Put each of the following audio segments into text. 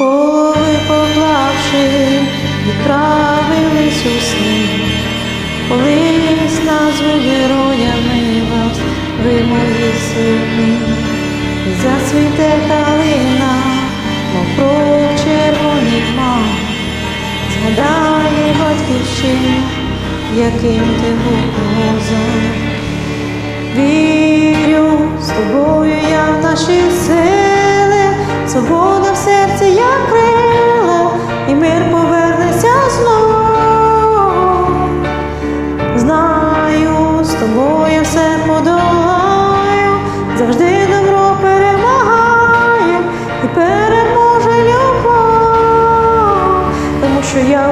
Ми голови поклавши, відправились у сни. Колись назву героями вас, ви мої сини. І зацвіте калина, мов кров червоних мам. Згадає батьківщину, яким ти був свобода в серці як крила, і мир повернеться знов. Знаю, з тобою все подолаю, завжди добро перемагає і переможе любов, тому що я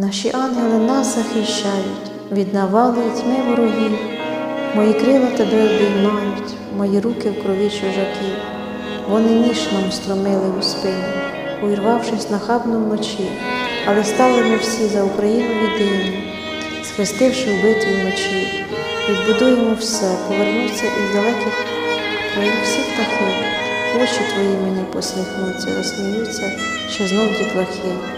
Наші ангели нас захищають від навали й тьми ворогів. Мої крила тебе обіймають, мої руки в крові чужаків. Вони ніж нам стромили у спину, увірвавшись нахабно вночі, але стали ми всі за Україну єдині, схрестивши в битві вночі, відбудуємо все, повернуться із далеких країв всі птахи. Очі твої мені посміхнуться, розсміються, що знов дітлахи.